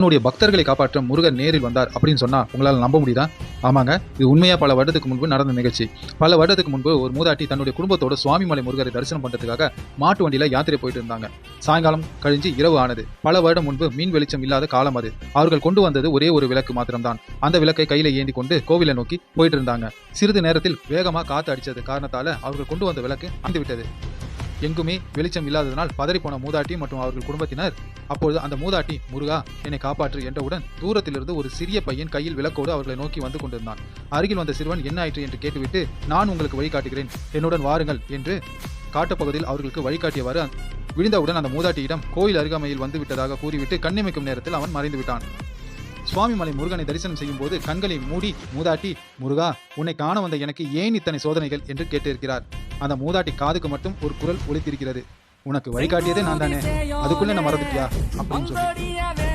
தன்னுடைய பக்தர்களை காப்பாற்ற முருகர் நேரில் வந்தார் அப்படின்னு சொன்னா உங்களால் நம்ப முடியுதா? ஆமாங்க. இது உண்மையா பல வருடத்துக்கு முன்பு நடந்த நிகழ்ச்சி. பல வருடத்துக்கு முன்பு ஒரு மூதாட்டி தன்னுடைய குடும்பத்தோட சுவாமிமலை முருகரை தரிசனம் பண்றதுக்காக மாட்டு வண்டியில யாத்திரை போயிட்டு இருந்தாங்க. சாயங்காலம் கழிஞ்சு இரவு ஆனது. பல வருடம் முன்பு மீன் வெளிச்சம் இல்லாத காலம் அது. அவர்கள் கொண்டு வந்தது ஒரே ஒரு விளக்கு மாத்திரம்தான். அந்த விளக்கை கையில ஏந்தி கொண்டு கோவிலை நோக்கி போயிட்டு இருந்தாங்க. சிறிது நேரத்தில் வேகமா காத்து அடிச்சது காரணத்தால அவர்கள் கொண்டு வந்த விளக்கு அந்து விட்டது எங்குமே வெளிச்சம் இல்லாததனால் பதறிப்போன மூதாட்டி மற்றும் அவர்கள் குடும்பத்தினர் அப்பொழுது அந்த மூதாட்டி முருகா என்னை காப்பாற்று என்றவுடன் தூரத்திலிருந்து ஒரு சிறிய பையன் கையில் விளக்கோடு அவர்களை நோக்கி வந்து கொண்டிருந்தான். அருகில் வந்த சிறுவன் என்ன ஆயிற்று? என்று கேட்டுவிட்டு நான் உங்களுக்கு வழிகாட்டுகிறேன் என்னுடன் வாருங்கள் என்று காட்டுப்பகுதியில் அவர்களுக்கு வழிகாட்டியவாறு விழுந்தவுடன் அந்த மூதாட்டியிடம் கோயில் அருகாமையில் வந்து விட்டதாக கூறிவிட்டு கண்ணிமைக்கும் நேரத்தில் அவன் மறைந்து விட்டான் சுவாமிமலை முருகனை தரிசனம் செய்யும் போது கண்களை மூடி மூதாட்டி முருகா உன்னை காண வந்த எனக்கு ஏன் இத்தனை சோதனைகள்? என்று கேட்டிருக்கிறார். அந்த மூதாட்டி காதுக்கு மட்டும் ஒரு குரல் ஒலித்திருக்கிறது. உனக்கு வழிகாட்டியதே நான் தானே. அதுக்குள்ள என்ன மறந்துட்டியா? அப்படின்னு சொல்லி.